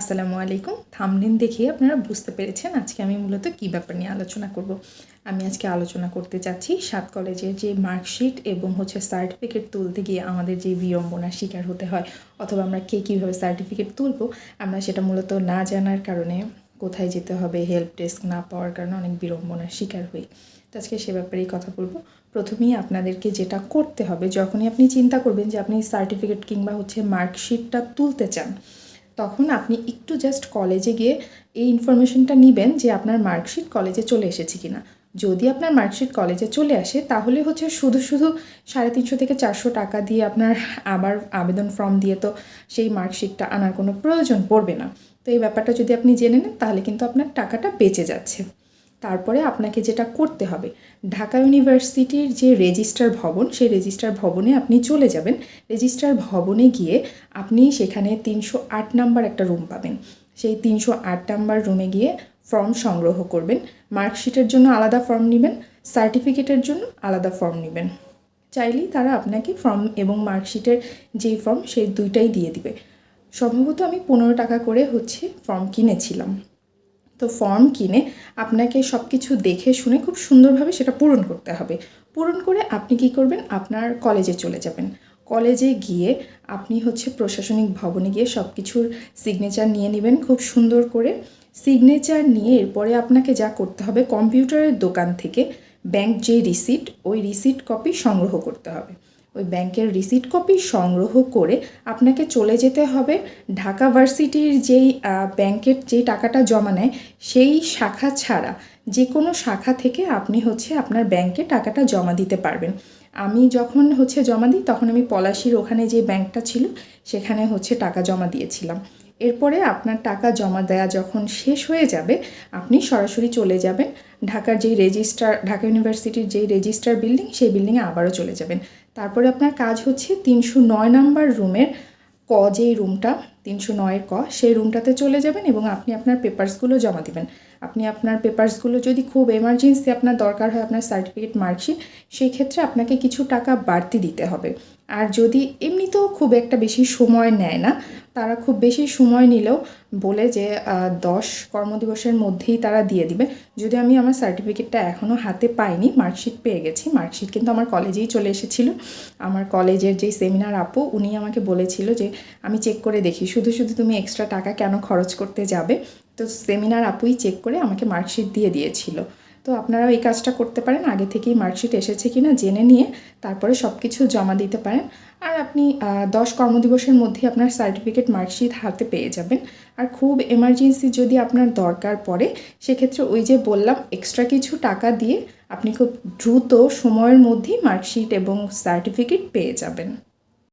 আসসালামু আলাইকুম। থামলিন দেখে আপনারা বুঝতে পেরেছেন আজকে আমি মূলত কী ব্যাপার নিয়ে আলোচনা করব। আমি আজকে আলোচনা করতে চাচ্ছি সাত কলেজের যে মার্কশিট এবং হচ্ছে সার্টিফিকেট তুলতে গিয়ে আমাদের যে বিড়ম্বনার শিকার হতে হয় অথবা আমরা কে কীভাবে সার্টিফিকেট তুলবো, আমরা সেটা মূলত না জানার কারণে কোথায় যেতে হবে হেল্প ডেস্ক না পাওয়ার কারণে অনেক বিড়ম্বনার শিকার হই। তো আজকে সে ব্যাপারেই কথা বলব। প্রথমেই আপনাদেরকে যেটা করতে হবে, যখনই আপনি চিন্তা করবেন যে আপনি সার্টিফিকেট কিংবা হচ্ছে মার্কশিটটা তুলতে চান তখন আপনি একটু জাস্ট কলেজে গিয়ে এই ইনফরমেশনটা নেবেন যে আপনার মার্কশিট কলেজে চলে এসেছে কি না যদি আপনার মার্কশিট কলেজে চলে আসে, তাহলে হচ্ছে শুধু শুধু সাড়ে তিনশো থেকে চারশো টাকা দিয়ে আপনার আবার আবেদন ফর্ম দিয়ে তো সেই মার্কশিটটা আনার কোনো প্রয়োজন পড়বে না। তো এই ব্যাপারটা যদি আপনি জেনে নেন, তাহলে কিন্তু আপনার টাকাটা বেঁচে যাচ্ছে। তারপরে আপনাকে যেটা করতে হবে, ঢাকা ইউনিভার্সিটির যে রেজিস্ট্রার ভবন, সেই রেজিস্ট্রার ভবনে আপনি চলে যাবেন। রেজিস্ট্রার ভবনে গিয়ে আপনি সেখানে তিনশো আট নাম্বার একটা রুম পাবেন। সেই তিনশো আট নাম্বার রুমে গিয়ে ফর্ম সংগ্রহ করবেন। মার্কশিটের জন্য আলাদা ফর্ম নেবেন সার্টিফিকেটের জন্য আলাদা ফর্ম নেবেন। চাইলেই তারা আপনাকে ফর্ম এবং মার্কশিটের যেই ফর্ম সেই দুইটাই দিয়ে দিবে। সম্ভবত আমি পনেরো টাকা করে হচ্ছে ফর্ম কিনেছিলাম। তো ফর্ম কিনে আপনাকে সব কিছু দেখে শুনে খুব সুন্দরভাবে সেটা পূরণ করতে হবে। পূরণ করে আপনি কি করবেন? আপনার কলেজে চলে যাবেন। কলেজে গিয়ে আপনি হচ্ছে প্রশাসনিক ভবনে গিয়ে সব কিছুর সিগনেচার নিয়ে নেবেন খুব সুন্দর করে। সিগনেচার নিয়ে এরপরে আপনাকে যা করতে হবে কম্পিউটারের দোকান থেকে ব্যাংক যে রিসিট ওই রিসিট কপি সংগ্রহ করতে হবে। ওই ব্যাংকের রিসিট কপি সংগ্রহ করে আপনাকে চলে যেতে হবে। ঢাকা ভার্সিটির যেই ব্যাংকের যেই টাকাটা জমা নেয়, সেই শাখা ছাড়া যে কোনো শাখা থেকে আপনি হচ্ছে আপনার ব্যাংকে টাকাটা জমা দিতে পারবেন। আমি যখন হচ্ছে জমা দিই, তখন আমি পলাশির ওখানে যে ব্যাংকটা ছিল, সেখানে হচ্ছে টাকা জমা দিয়েছিলাম। এরপরে আপনার টাকা জমা দেয়া যখন শেষ হয়ে যাবে, আপনি সরাসরি চলে যাবেন। ঢাকার যেই রেজিস্ট্রার ঢাকা ইউনিভার্সিটির যেই রেজিস্ট্রার বিল্ডিং সেই বিল্ডিংয়ে আবারও চলে যাবেন। তারপরে আপনার কাজ হচ্ছে তিনশো নয় নাম্বার রুমের ক যেই রুমটা, তিনশো নয়ের ক, সেই রুমটাতে চলে যাবেন এবং আপনি আপনার পেপার্সগুলো জমা দিবেন। আপনি আপনার পেপারসগুলো যদি খুব এমার্জেন্সি আপনার দরকার হয় আপনার সার্টিফিকেট মার্কশিট সেই ক্ষেত্রে আপনাকে কিছু টাকা বাড়তি দিতে হবে। আর যদি এমনিতেও খুব একটা বেশি সময় নেয় না, তারা খুব বেশি সময় নিলেও বলে যে দশ কর্মদিবসের মধ্যেই তারা দিয়ে দিবে। যদি আমি আমার সার্টিফিকেটটা এখনও হাতে পাইনি মার্কশিট পেয়ে গেছি মার্কশিট কিন্তু আমার কলেজেই চলে এসেছিল। আমার কলেজের যেই সেমিনার আপু উনি আমাকে বলেছিল যে, আমি চেক করে দেখি, শুধু শুধু তুমি এক্সট্রা টাকা কেন খরচ করতে যাবে? তো সেমিনার আপুই চেক করে আমাকে মার্কশিট দিয়ে দিয়েছিল। তো আপনারাও এই কাজটা করতে পারেন, আগে থেকেই মার্কশিট এসেছে কি না জেনে নিয়ে তারপরে সব কিছু জমা দিতে পারেন। আর আপনি দশ কর্মদিবসের মধ্যে আপনার সার্টিফিকেট মার্কশিট হাতে পেয়ে যাবেন। আর খুব এমার্জেন্সি যদি আপনার দরকার পড়ে, সেক্ষেত্রে ওই যে বললাম এক্সট্রা কিছু টাকা দিয়ে আপনি খুব দ্রুত সময়ের মধ্যেই মার্কশিট এবং সার্টিফিকেট পেয়ে যাবেন।